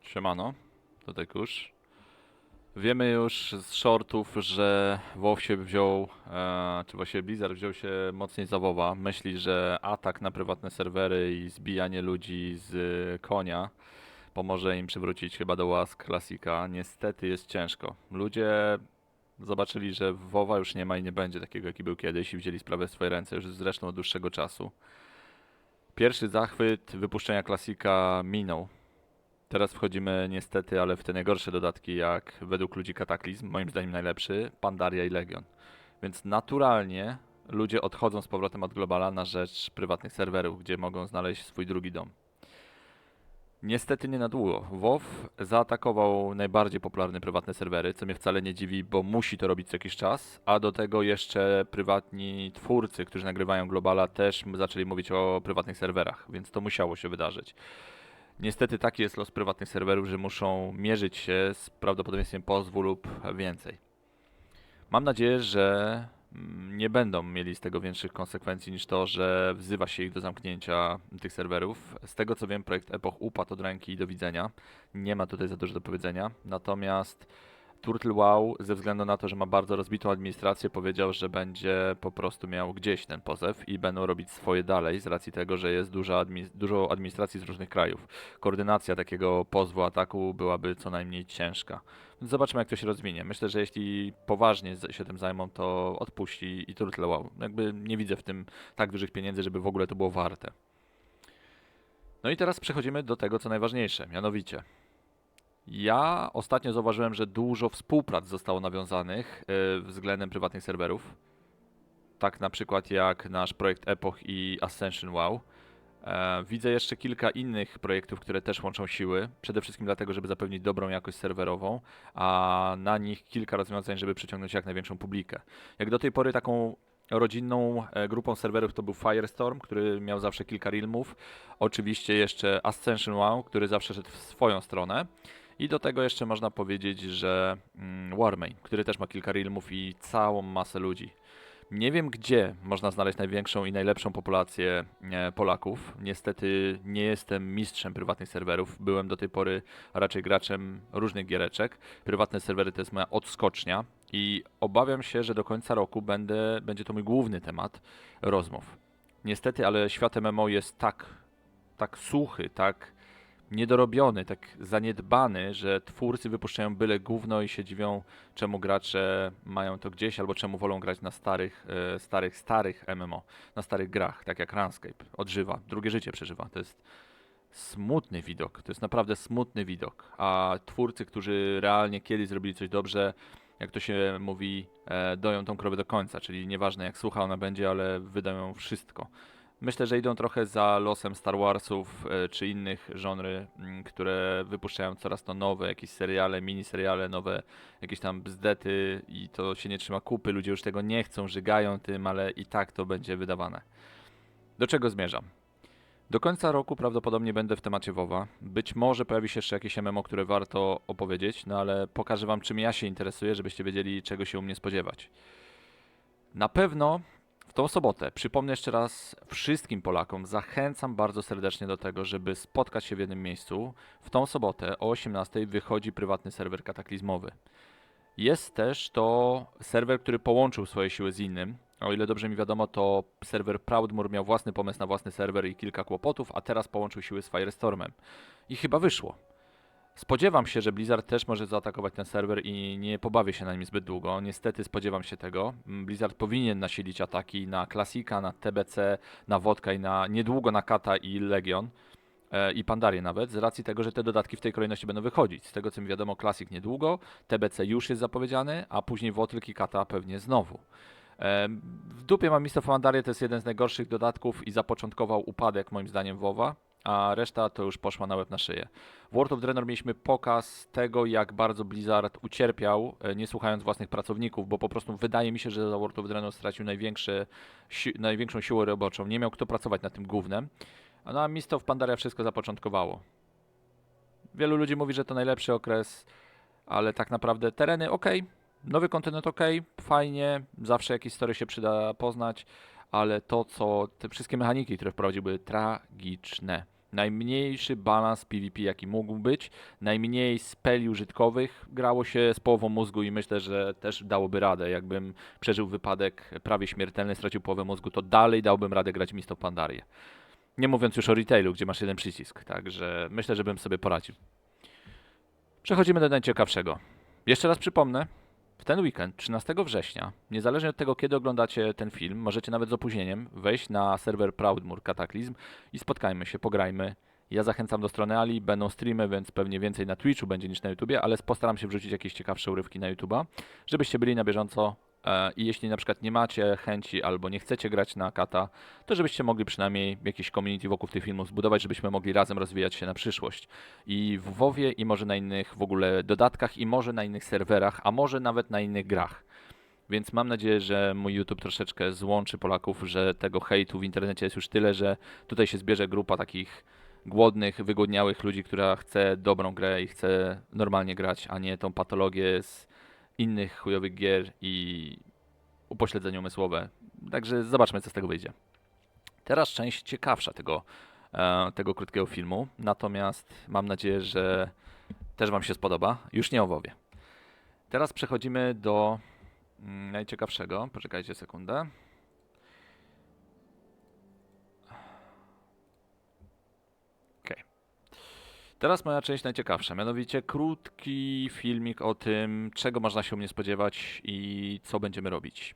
Siemano, tutaj Kusz. Wiemy już z shortów, że WoW się wziął, e, czy właściwie Blizzard wziął się mocniej za WoWa. Myśli, że atak na prywatne serwery i zbijanie ludzi z konia pomoże im przywrócić chyba do łask klasika. Niestety jest ciężko. Ludzie zobaczyli, że WoWa już nie ma i nie będzie takiego, jaki był kiedyś i wzięli sprawę w swoje ręce już zresztą od dłuższego czasu. Pierwszy zachwyt wypuszczenia klasika minął. Teraz wchodzimy niestety, ale w te najgorsze dodatki, jak według ludzi Kataklizm, moim zdaniem najlepszy, Pandaria i Legion. Więc naturalnie ludzie odchodzą z powrotem od Globala na rzecz prywatnych serwerów, gdzie mogą znaleźć swój drugi dom. Niestety nie na długo. WoW zaatakował najbardziej popularne prywatne serwery, co mnie wcale nie dziwi, bo musi to robić co jakiś czas, a do tego jeszcze prywatni twórcy, którzy nagrywają Globala, też zaczęli mówić o prywatnych serwerach, więc to musiało się wydarzyć. Niestety taki jest los prywatnych serwerów, że muszą mierzyć się z prawdopodobieństwem pozwu lub więcej. Mam nadzieję, że nie będą mieli z tego większych konsekwencji niż to, że wzywa się ich do zamknięcia tych serwerów. Z tego co wiem, projekt Epoch upadł od ręki i do widzenia. Nie ma tutaj za dużo do powiedzenia. Natomiast Turtle Wow, ze względu na to, że ma bardzo rozbitą administrację, powiedział, że będzie po prostu miał gdzieś ten pozew i będą robić swoje dalej, z racji tego, że jest duża admi- dużo administracji z różnych krajów. Koordynacja takiego pozwu ataku byłaby co najmniej ciężka. Zobaczymy, jak to się rozwinie. Myślę, że jeśli poważnie się tym zajmą, to odpuści i Turtle Wow. Jakby nie widzę w tym tak dużych pieniędzy, żeby w ogóle to było warte. No i teraz przechodzimy do tego, co najważniejsze, mianowicie ja ostatnio zauważyłem, że dużo współprac zostało nawiązanych y, względem prywatnych serwerów. Tak na przykład jak nasz projekt Epoch i Ascension WoW. E, widzę jeszcze kilka innych projektów, które też łączą siły. Przede wszystkim dlatego, żeby zapewnić dobrą jakość serwerową, a na nich kilka rozwiązań, żeby przyciągnąć jak największą publikę. Jak do tej pory taką rodzinną e, grupą serwerów to był Firestorm, który miał zawsze kilka realmów. Oczywiście jeszcze Ascension WoW, który zawsze szedł w swoją stronę. I do tego jeszcze można powiedzieć, że mm, Warmane, który też ma kilka realmów i całą masę ludzi. Nie wiem, gdzie można znaleźć największą i najlepszą populację e, Polaków. Niestety nie jestem mistrzem prywatnych serwerów. Byłem do tej pory raczej graczem różnych giereczek. Prywatne serwery to jest moja odskocznia i obawiam się, że do końca roku będę, będzie to mój główny temat rozmów. Niestety, ale świat MMO jest tak, tak suchy, tak niedorobiony, tak zaniedbany, że twórcy wypuszczają byle gówno i się dziwią, czemu gracze mają to gdzieś, albo czemu wolą grać na starych, e, starych, starych MMO, na starych grach, tak jak Runescape. Odżywa, drugie życie przeżywa. To jest smutny widok, to jest naprawdę smutny widok. A twórcy, którzy realnie kiedyś zrobili coś dobrze, jak to się mówi, e, doją tą krowę do końca, czyli nieważne jak słucha ona będzie, ale wydają wszystko. Myślę, że idą trochę za losem Star Warsów e, czy innych żonry, mm, które wypuszczają coraz to nowe, jakieś seriale, miniseriale, nowe jakieś tam bzdety i to się nie trzyma kupy. Ludzie już tego nie chcą, żygają tym, ale i tak to będzie wydawane. Do czego zmierzam? Do końca roku prawdopodobnie będę w temacie WoWa. Być może pojawi się jeszcze jakieś MMO, które warto opowiedzieć, no ale pokażę wam czym ja się interesuję, żebyście wiedzieli czego się u mnie spodziewać. Na pewno w tą sobotę, przypomnę jeszcze raz wszystkim Polakom, zachęcam bardzo serdecznie do tego, żeby spotkać się w jednym miejscu. W tą sobotę o 18:00 wychodzi prywatny serwer kataklizmowy. Jest też to serwer, który połączył swoje siły z innym. O ile dobrze mi wiadomo, to serwer Proudmoore miał własny pomysł na własny serwer i kilka kłopotów, a teraz połączył siły z Firestormem. I chyba wyszło. Spodziewam się, że Blizzard też może zaatakować ten serwer i nie pobawię się na nim zbyt długo. Niestety spodziewam się tego. Blizzard powinien nasilić ataki na Klasika, na TBC, na Wodka i na niedługo na Kata i Legion e, i Pandarię nawet, z racji tego, że te dodatki w tej kolejności będą wychodzić. Z tego co mi wiadomo, Classic niedługo, TBC już jest zapowiedziany, a później Wotryk i Kata pewnie znowu. E, W dupie mam Mist of Pandarię, to jest jeden z najgorszych dodatków i zapoczątkował upadek moim zdaniem WoWa, a reszta to już poszła na łeb na szyję. W World of Draenor mieliśmy pokaz tego, jak bardzo Blizzard ucierpiał, e, nie słuchając własnych pracowników, bo po prostu wydaje mi się, że za World of Draenor stracił największe, si największą siłę roboczą. Nie miał kto pracować nad tym głównym. A na Mist of Pandaria wszystko zapoczątkowało. Wielu ludzi mówi, że to najlepszy okres, ale tak naprawdę tereny ok, nowy kontynent ok, fajnie, zawsze jakieś historie się przyda poznać, ale to, co te wszystkie mechaniki, które wprowadził, były tragiczne. Najmniejszy balans PvP, jaki mógł być, najmniej speli użytkowych, grało się z połową mózgu i myślę, że też dałoby radę. Jakbym przeżył wypadek prawie śmiertelny, stracił połowę mózgu, to dalej dałbym radę grać Mist of Pandarię. Nie mówiąc już o retailu, gdzie masz jeden przycisk, także myślę, że bym sobie poradził. Przechodzimy do najciekawszego. Jeszcze raz przypomnę, w ten weekend, 13 września, niezależnie od tego, kiedy oglądacie ten film, możecie nawet z opóźnieniem wejść na serwer Proudmoore Cataclysm i spotkajmy się, pograjmy. Ja zachęcam do strony Ali, będą streamy, więc pewnie więcej na Twitchu będzie niż na YouTubie, ale postaram się wrzucić jakieś ciekawsze urywki na YouTuba, żebyście byli na bieżąco i jeśli na przykład nie macie chęci albo nie chcecie grać na kata, to żebyście mogli przynajmniej jakieś community wokół tych filmów zbudować, żebyśmy mogli razem rozwijać się na przyszłość. I w WoWie i może na innych w ogóle dodatkach i może na innych serwerach, a może nawet na innych grach. Więc mam nadzieję, że mój YouTube troszeczkę złączy Polaków, że tego hejtu w internecie jest już tyle, że tutaj się zbierze grupa takich głodnych, wygłodniałych ludzi, która chce dobrą grę i chce normalnie grać, a nie tą patologię z innych chujowych gier i upośledzenie umysłowe. Także zobaczmy, co z tego wyjdzie. Teraz część ciekawsza tego, e, tego krótkiego filmu, natomiast mam nadzieję, że też Wam się spodoba. Już nie o WoWie. Teraz przechodzimy do mm, najciekawszego. Poczekajcie sekundę. Teraz moja część najciekawsza, mianowicie krótki filmik o tym, czego można się u mnie spodziewać i co będziemy robić.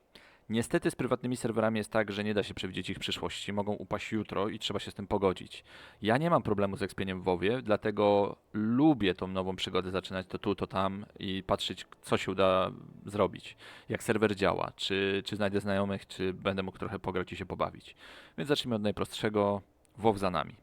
Niestety z prywatnymi serwerami jest tak, że nie da się przewidzieć ich przyszłości. Mogą upaść jutro i trzeba się z tym pogodzić. Ja nie mam problemu z ekspieniem w WoWie, dlatego lubię tą nową przygodę zaczynać to tu, to tam i patrzeć, co się uda zrobić. Jak serwer działa, czy, czy znajdę znajomych, czy będę mógł trochę pograć i się pobawić. Więc zacznijmy od najprostszego. WoW za nami.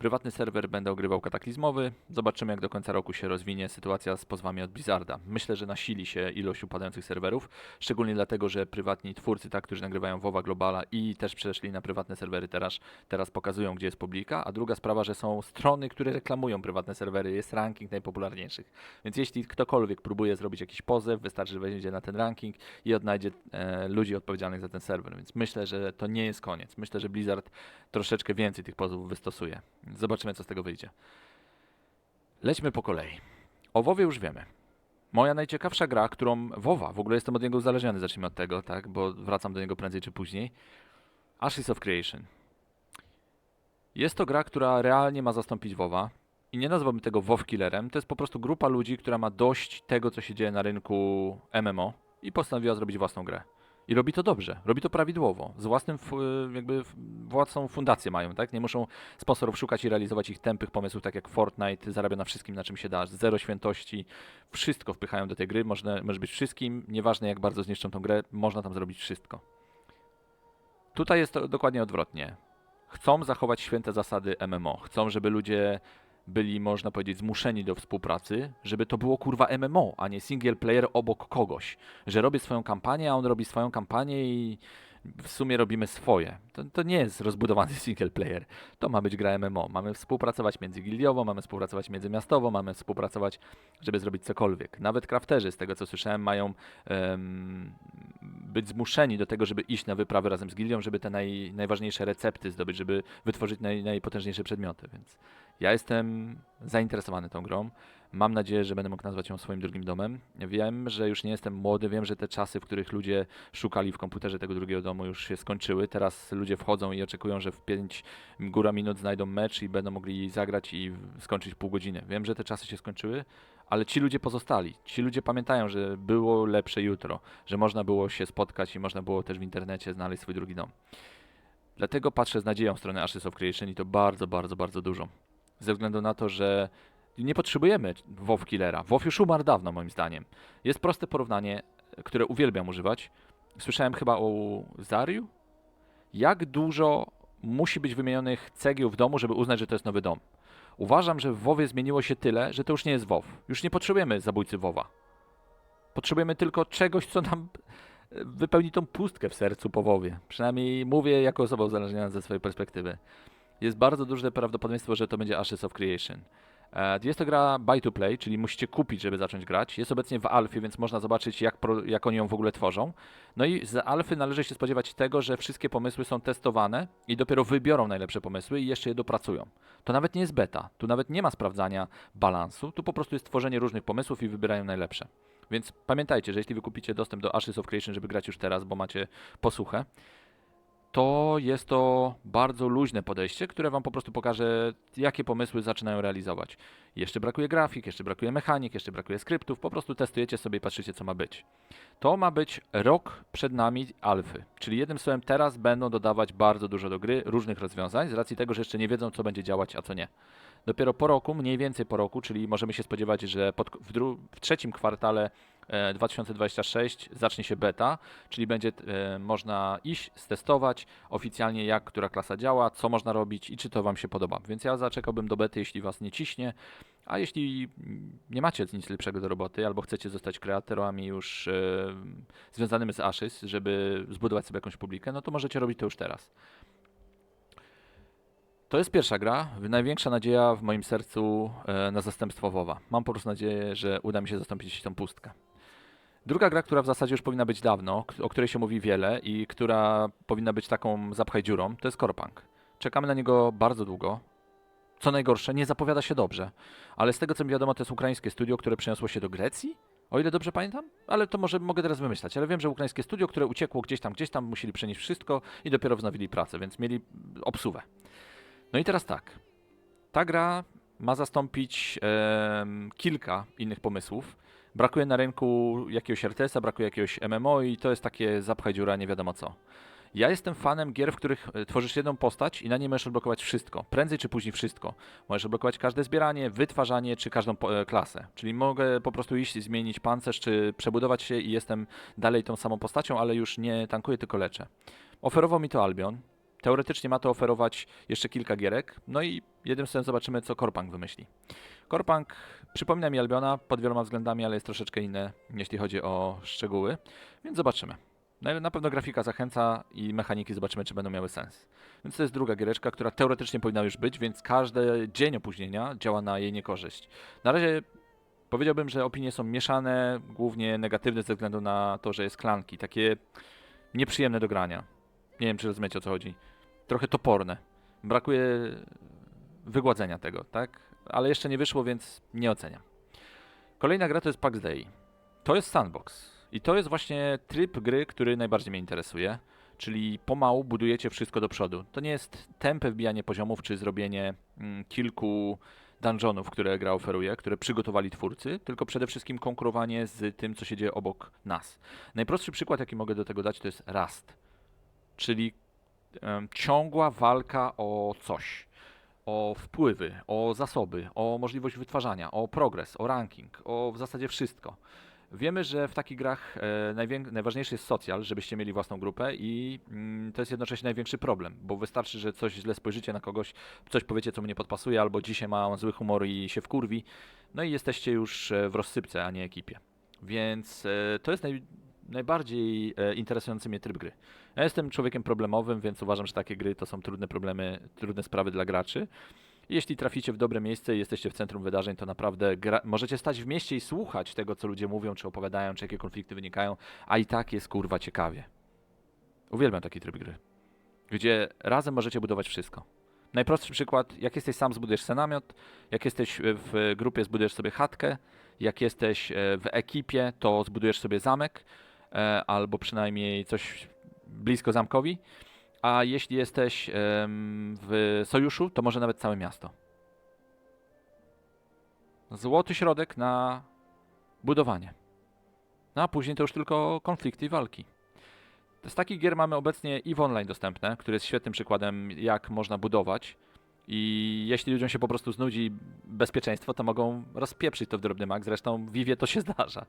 Prywatny serwer będę ogrywał kataklizmowy. Zobaczymy, jak do końca roku się rozwinie sytuacja z pozwami od Blizzarda. Myślę, że nasili się ilość upadających serwerów, szczególnie dlatego, że prywatni twórcy, tak, którzy nagrywają WoWa Globala i też przeszli na prywatne serwery teraz, teraz pokazują, gdzie jest publika. A druga sprawa, że są strony, które reklamują prywatne serwery, jest ranking najpopularniejszych. Więc jeśli ktokolwiek próbuje zrobić jakiś pozew, wystarczy, że wejdzie na ten ranking i odnajdzie e, ludzi odpowiedzialnych za ten serwer. Więc myślę, że to nie jest koniec. Myślę, że Blizzard troszeczkę więcej tych pozwów wystosuje. Zobaczymy, co z tego wyjdzie. Lećmy po kolei. O WoWie już wiemy. Moja najciekawsza gra, którą WoWa, w ogóle jestem od niego uzależniony, zacznijmy od tego, tak, bo wracam do niego prędzej czy później. Ashes of Creation. Jest to gra, która realnie ma zastąpić WoWa i nie nazwałbym tego WoW killerem, to jest po prostu grupa ludzi, która ma dość tego, co się dzieje na rynku MMO i postanowiła zrobić własną grę. I robi to dobrze, robi to prawidłowo, z własnym, fu- jakby własną fundację mają, tak? Nie muszą sponsorów szukać i realizować ich tępych pomysłów, tak jak Fortnite zarabia na wszystkim, na czym się da, zero świętości, wszystko wpychają do tej gry, można, może być wszystkim, nieważne jak bardzo zniszczą tą grę, można tam zrobić wszystko. Tutaj jest to dokładnie odwrotnie. Chcą zachować święte zasady MMO, chcą, żeby ludzie byli, można powiedzieć, zmuszeni do współpracy, żeby to było kurwa MMO, a nie single player obok kogoś. Że robię swoją kampanię, a on robi swoją kampanię i w sumie robimy swoje. To, to nie jest rozbudowany single player. To ma być gra MMO. Mamy współpracować międzygildiowo, mamy współpracować międzymiastowo, mamy współpracować, żeby zrobić cokolwiek. Nawet crafterzy, z tego co słyszałem, mają em, być zmuszeni do tego, żeby iść na wyprawy razem z gildią, żeby te naj, najważniejsze recepty zdobyć, żeby wytworzyć naj, najpotężniejsze przedmioty. Więc ja jestem zainteresowany tą grą. Mam nadzieję, że będę mógł nazwać ją swoim drugim domem. Wiem, że już nie jestem młody, wiem, że te czasy, w których ludzie szukali w komputerze tego drugiego domu, już się skończyły. Teraz ludzie wchodzą i oczekują, że w 5 góra minut znajdą mecz i będą mogli zagrać i skończyć pół godziny. Wiem, że te czasy się skończyły, ale ci ludzie pozostali. Ci ludzie pamiętają, że było lepsze jutro, że można było się spotkać i można było też w internecie znaleźć swój drugi dom. Dlatego patrzę z nadzieją w stronę Ashes of Creation i to bardzo, bardzo, bardzo dużo. Ze względu na to, że nie potrzebujemy WoW Killera. WoW już umarł dawno, moim zdaniem. Jest proste porównanie, które uwielbiam używać. Słyszałem chyba o Zariu? Jak dużo musi być wymienionych cegieł w domu, żeby uznać, że to jest nowy dom? Uważam, że w WoWie zmieniło się tyle, że to już nie jest WoW. Już nie potrzebujemy zabójcy WoWa. Potrzebujemy tylko czegoś, co nam wypełni tą pustkę w sercu po WoWie. Przynajmniej mówię jako osoba uzależniona ze swojej perspektywy. Jest bardzo duże prawdopodobieństwo, że to będzie Ashes of Creation. E, Jest to gra buy to play, czyli musicie kupić, żeby zacząć grać. Jest obecnie w alfie, więc można zobaczyć, jak, pro, jak oni ją w ogóle tworzą. No i z alfy należy się spodziewać tego, że wszystkie pomysły są testowane i dopiero wybiorą najlepsze pomysły i jeszcze je dopracują. To nawet nie jest beta, tu nawet nie ma sprawdzania balansu, tu po prostu jest tworzenie różnych pomysłów i wybierają najlepsze. Więc pamiętajcie, że jeśli wy kupicie dostęp do Ashes of Creation, żeby grać już teraz, bo macie posłuchę, to jest to bardzo luźne podejście, które Wam po prostu pokaże, jakie pomysły zaczynają realizować. Jeszcze brakuje grafik, jeszcze brakuje mechanik, jeszcze brakuje skryptów, po prostu testujecie sobie i patrzycie, co ma być. To ma być rok przed nami alfy, czyli jednym słowem teraz będą dodawać bardzo dużo do gry różnych rozwiązań, z racji tego, że jeszcze nie wiedzą, co będzie działać, a co nie. Dopiero po roku, mniej więcej po roku, czyli możemy się spodziewać, że pod, w, w trzecim kwartale 2026 zacznie się beta, czyli będzie e, można iść, stestować oficjalnie, jak która klasa działa, co można robić i czy to Wam się podoba. Więc ja zaczekałbym do bety, jeśli Was nie ciśnie, a jeśli nie macie nic lepszego do roboty, albo chcecie zostać kreatorami już e, związanymi z Ashes, żeby zbudować sobie jakąś publikę, no to możecie robić to już teraz. To jest pierwsza gra, największa nadzieja w moim sercu e, na zastępstwo WoWa. Mam po prostu nadzieję, że uda mi się zastąpić tą pustkę. Druga gra, która w zasadzie już powinna być dawno, o której się mówi wiele i która powinna być taką zapchaj dziurą, to jest Korpunk. Czekamy na niego bardzo długo. Co najgorsze, nie zapowiada się dobrze. Ale z tego co mi wiadomo, to jest ukraińskie studio, które przeniosło się do Grecji? O ile dobrze pamiętam? Ale to może mogę teraz wymyślać. Ale wiem, że ukraińskie studio, które uciekło gdzieś tam, gdzieś tam, musieli przenieść wszystko i dopiero wznowili pracę, więc mieli obsuwę. No i teraz tak. Ta gra ma zastąpić em, kilka innych pomysłów. Brakuje na rynku jakiegoś RTS-a, brakuje jakiegoś MMO i to jest takie zapchaj dziura, nie wiadomo co. Ja jestem fanem gier, w których e, tworzysz jedną postać i na niej możesz odblokować wszystko. Prędzej czy później wszystko. Możesz odblokować każde zbieranie, wytwarzanie czy każdą e, klasę. Czyli mogę po prostu iść, zmienić pancerz czy przebudować się i jestem dalej tą samą postacią, ale już nie tankuję, tylko leczę. Oferował mi to Albion. Teoretycznie ma to oferować jeszcze kilka gierek. No i jednym słowem zobaczymy, co Korpunk wymyśli. Korpunk przypomina mi Albiona pod wieloma względami, ale jest troszeczkę inny, jeśli chodzi o szczegóły. Więc zobaczymy. Na, na pewno grafika zachęca i mechaniki zobaczymy, czy będą miały sens. Więc to jest druga giereczka, która teoretycznie powinna już być, więc każdy dzień opóźnienia działa na jej niekorzyść. Na razie powiedziałbym, że opinie są mieszane, głównie negatywne ze względu na to, że jest klanki, takie nieprzyjemne do grania. Nie wiem, czy rozumiecie o co chodzi. Trochę toporne. Brakuje wygładzenia tego, tak? Ale jeszcze nie wyszło, więc nie oceniam. Kolejna gra to jest Pax Dei. To jest sandbox. I to jest właśnie tryb gry, który najbardziej mnie interesuje. Czyli pomału budujecie wszystko do przodu. To nie jest tempe wbijanie poziomów, czy zrobienie mm, kilku dungeonów, które gra oferuje, które przygotowali twórcy, tylko przede wszystkim konkurowanie z tym, co się dzieje obok nas. Najprostszy przykład, jaki mogę do tego dać, to jest Rust. Czyli ciągła walka o coś. O wpływy, o zasoby, o możliwość wytwarzania, o progres, o ranking, o w zasadzie wszystko. Wiemy, że w takich grach e, najważniejszy jest socjal, żebyście mieli własną grupę i mm, to jest jednocześnie największy problem, bo wystarczy, że coś źle spojrzycie na kogoś, coś powiecie, co mnie podpasuje, albo dzisiaj ma on zły humor i się wkurwi, no i jesteście już e, w rozsypce, a nie ekipie. Więc e, to jest naj, najbardziej e, interesujący mnie tryb gry. Ja jestem człowiekiem problemowym, więc uważam, że takie gry to są trudne problemy, trudne sprawy dla graczy. Jeśli traficie w dobre miejsce i jesteście w centrum wydarzeń, to naprawdę gra... możecie stać w mieście i słuchać tego, co ludzie mówią, czy opowiadają, czy jakie konflikty wynikają, a i tak jest kurwa ciekawie. Uwielbiam taki tryb gry, gdzie razem możecie budować wszystko. Najprostszy przykład, jak jesteś sam, zbudujesz sobie namiot, jak jesteś w grupie, zbudujesz sobie chatkę, jak jesteś e, w ekipie, to zbudujesz sobie zamek, e, albo przynajmniej coś blisko zamkowi, a jeśli jesteś w sojuszu, to może nawet całe miasto. Złoty środek na budowanie. No a później to już tylko konflikty i walki. Z takich gier mamy obecnie w online dostępne, który jest świetnym przykładem, jak można budować. I jeśli ludziom się po prostu znudzi bezpieczeństwo, to mogą rozpieprzyć to w drobny mak. Zresztą w Vivie to się zdarza.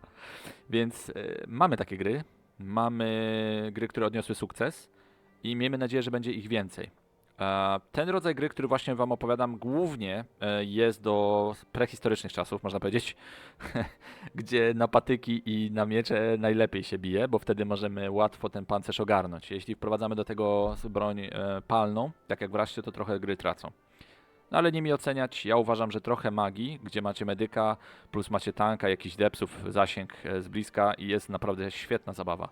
Więc y, mamy takie gry. Mamy gry, które odniosły sukces i miejmy nadzieję, że będzie ich więcej. E, Ten rodzaj gry, który właśnie Wam opowiadam, głównie e, jest do prehistorycznych czasów, można powiedzieć, gdzie na patyki i na miecze najlepiej się bije, bo wtedy możemy łatwo ten pancerz ogarnąć. Jeśli wprowadzamy do tego broń e, palną, tak jak w Raście, to trochę gry tracą. No ale nimi oceniać, ja uważam, że trochę magii, gdzie macie medyka, plus macie tanka, jakiś depsów, zasięg z bliska i jest naprawdę świetna zabawa.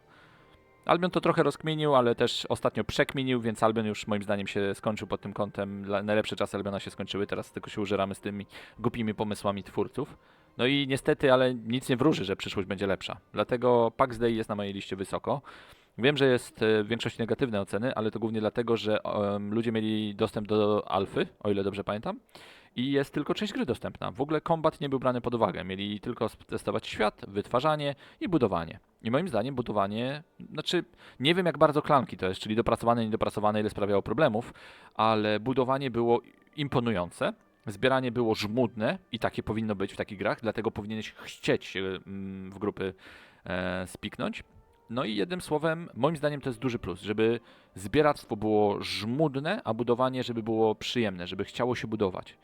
Albion to trochę rozkminił, ale też ostatnio przekminił, więc Albion już moim zdaniem się skończył pod tym kątem. Najlepsze czasy Albiona się skończyły, teraz tylko się użeramy z tymi głupimi pomysłami twórców. No i niestety, ale nic nie wróży, że przyszłość będzie lepsza. Dlatego Pax Day jest na mojej liście wysoko. Wiem, że jest e, w większości negatywne oceny, ale to głównie dlatego, że em, ludzie mieli dostęp do alfy, o ile dobrze pamiętam, i jest tylko część gry dostępna. W ogóle kombat nie był brany pod uwagę. Mieli tylko testować świat, wytwarzanie i budowanie. I moim zdaniem budowanie, znaczy nie wiem jak bardzo klanki to jest, czyli dopracowane, niedopracowane, ile sprawiało problemów, ale budowanie było imponujące. Zbieranie było żmudne i takie powinno być w takich grach, dlatego powinieneś chcieć mm, w grupy e, spiknąć. No i jednym słowem, moim zdaniem to jest duży plus, żeby zbieractwo było żmudne, a budowanie, żeby było przyjemne, żeby chciało się budować.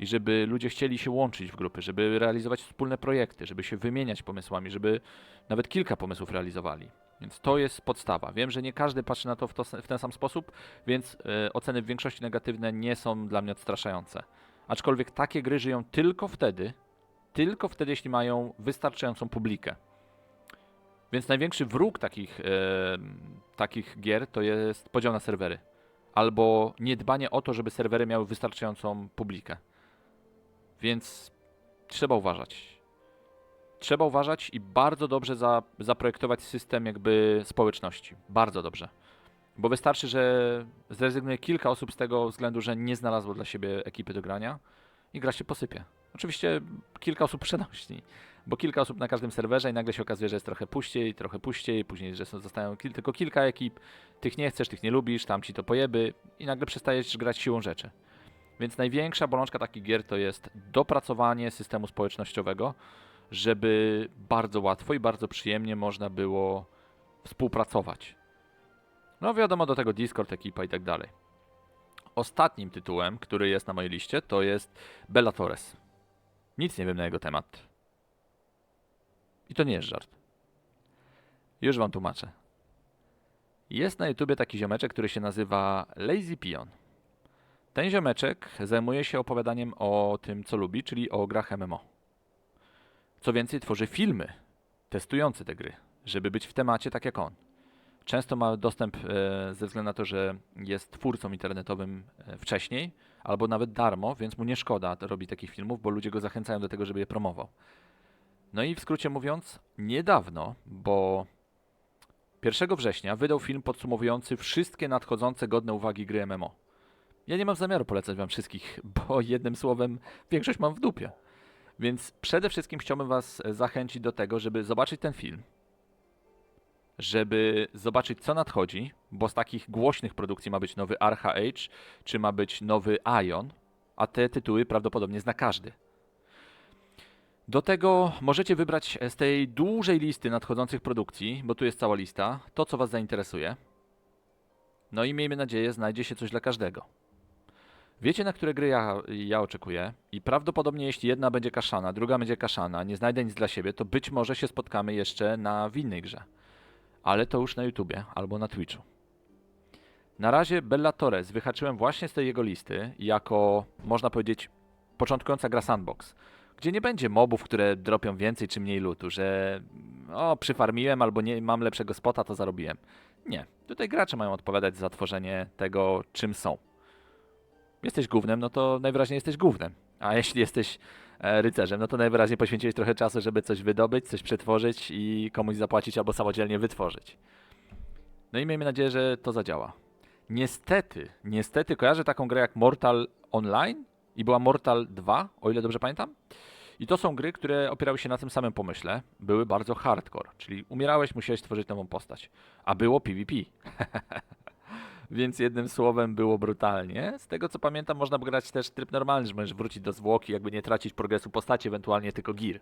I żeby ludzie chcieli się łączyć w grupy, żeby realizować wspólne projekty, żeby się wymieniać pomysłami, żeby nawet kilka pomysłów realizowali. Więc to jest podstawa. Wiem, że nie każdy patrzy na to w, to, w ten sam sposób, więc e, oceny w większości negatywne nie są dla mnie odstraszające. Aczkolwiek takie gry żyją tylko wtedy, tylko wtedy, jeśli mają wystarczającą publikę. Więc największy wróg takich, e, takich gier to jest podział na serwery. Albo niedbanie o to, żeby serwery miały wystarczającą publikę. Więc trzeba uważać. Trzeba uważać i bardzo dobrze za, zaprojektować system jakby społeczności. Bardzo dobrze. Bo wystarczy, że zrezygnuje kilka osób z tego względu, że nie znalazło dla siebie ekipy do grania i gra się posypie. Oczywiście kilka osób przenośni, bo kilka osób na każdym serwerze i nagle się okazuje, że jest trochę puściej, trochę puściej, później, że są, zostają kil, tylko kilka ekip, tych nie chcesz, tych nie lubisz, tam ci to pojeby i nagle przestajesz grać siłą rzeczy. Więc największa bolączka takich gier to jest dopracowanie systemu społecznościowego, żeby bardzo łatwo i bardzo przyjemnie można było współpracować. No wiadomo, do tego Discord, ekipa i tak dalej. Ostatnim tytułem, który jest na mojej liście, to jest Bellatores. Nic nie wiem na jego temat. I to nie jest żart. Już wam tłumaczę. Jest na YouTubie taki ziomeczek, który się nazywa Lazy Pion. Ten ziomeczek zajmuje się opowiadaniem o tym, co lubi, czyli o grach MMO. Co więcej, tworzy filmy testujące te gry, żeby być w temacie tak jak on. Często ma dostęp e, ze względu na to, że jest twórcą internetowym e, wcześniej, albo nawet darmo, więc mu nie szkoda robić takich filmów, bo ludzie go zachęcają do tego, żeby je promował. No i w skrócie mówiąc, niedawno, bo 1 września wydał film podsumowujący wszystkie nadchodzące godne uwagi gry MMO. Ja nie mam zamiaru polecać wam wszystkich, bo jednym słowem większość mam w dupie. Więc przede wszystkim chciałbym was e, zachęcić do tego, żeby zobaczyć ten film, żeby zobaczyć co nadchodzi, bo z takich głośnych produkcji ma być nowy Archa Age, czy ma być nowy Ion, a te tytuły prawdopodobnie zna każdy. Do tego możecie wybrać z tej dużej listy nadchodzących produkcji, bo tu jest cała lista, to co was zainteresuje. No i miejmy nadzieję, znajdzie się coś dla każdego. Wiecie, na które gry ja, ja oczekuję? I prawdopodobnie, jeśli jedna będzie kaszana, druga będzie kaszana, nie znajdę nic dla siebie, to być może się spotkamy jeszcze na w innej grze. Ale to już na YouTubie albo na Twitchu. Na razie Bella Torres wyhaczyłem właśnie z tej jego listy jako, można powiedzieć, początkująca gra sandbox, gdzie nie będzie mobów, które dropią więcej czy mniej lutu, że o, przyfarmiłem albo nie mam lepszego spota, to zarobiłem. Nie. Tutaj gracze mają odpowiadać za tworzenie tego, czym są jesteś głównym, no to najwyraźniej jesteś głównym. A jeśli jesteś e, rycerzem, no to najwyraźniej poświęciłeś trochę czasu, żeby coś wydobyć, coś przetworzyć i komuś zapłacić albo samodzielnie wytworzyć. No i miejmy nadzieję, że to zadziała. Niestety, niestety kojarzę taką grę jak Mortal Online i była Mortal 2, o ile dobrze pamiętam. I to są gry, które opierały się na tym samym pomyśle. Były bardzo hardcore, czyli umierałeś, musiałeś tworzyć nową postać. A było PvP. Więc jednym słowem było brutalnie. Z tego co pamiętam, można grać też tryb normalny, że możesz wrócić do zwłoki, jakby nie tracić progresu postaci, ewentualnie tylko gear.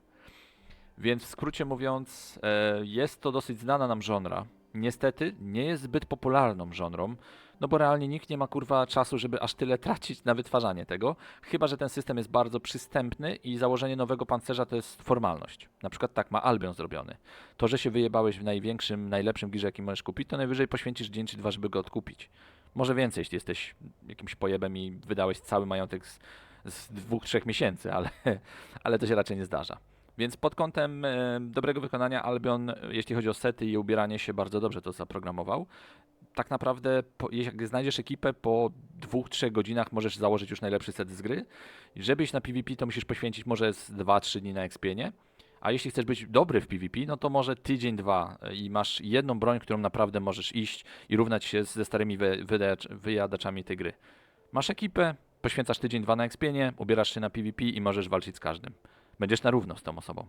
Więc w skrócie mówiąc, e, jest to dosyć znana nam żonra. Niestety nie jest zbyt popularną żonrą, no bo realnie nikt nie ma kurwa czasu, żeby aż tyle tracić na wytwarzanie tego, chyba że ten system jest bardzo przystępny i założenie nowego pancerza to jest formalność. Na przykład tak ma Albion zrobiony. To, że się wyjebałeś w największym, najlepszym girze, jaki możesz kupić, to najwyżej poświęcisz dzień czy dwa, żeby go odkupić. Może więcej, jeśli jesteś jakimś pojebem i wydałeś cały majątek z, z dwóch, trzech miesięcy, ale, ale to się raczej nie zdarza. Więc pod kątem e, dobrego wykonania Albion, jeśli chodzi o sety i ubieranie się, bardzo dobrze to zaprogramował. Tak naprawdę, jak znajdziesz ekipę, po dwóch, trzech godzinach możesz założyć już najlepszy set z gry. I żeby iść na PvP, to musisz poświęcić może z 2-3 dni na expienie. A jeśli chcesz być dobry w PvP, no to może tydzień, dwa e, i masz jedną broń, którą naprawdę możesz iść i równać się ze starymi wyjadaczami tej gry. Masz ekipę, poświęcasz tydzień, dwa na expienie, ubierasz się na PvP i możesz walczyć z każdym. Będziesz na równo z tą osobą.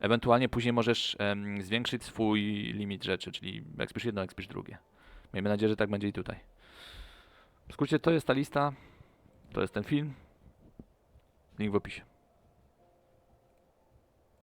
Ewentualnie później możesz zwiększyć swój limit rzeczy, czyli ekspisz jedno, ekspisz drugie. Miejmy nadzieję, że tak będzie i tutaj. W skrócie to jest ta lista, to jest ten film. Link w opisie.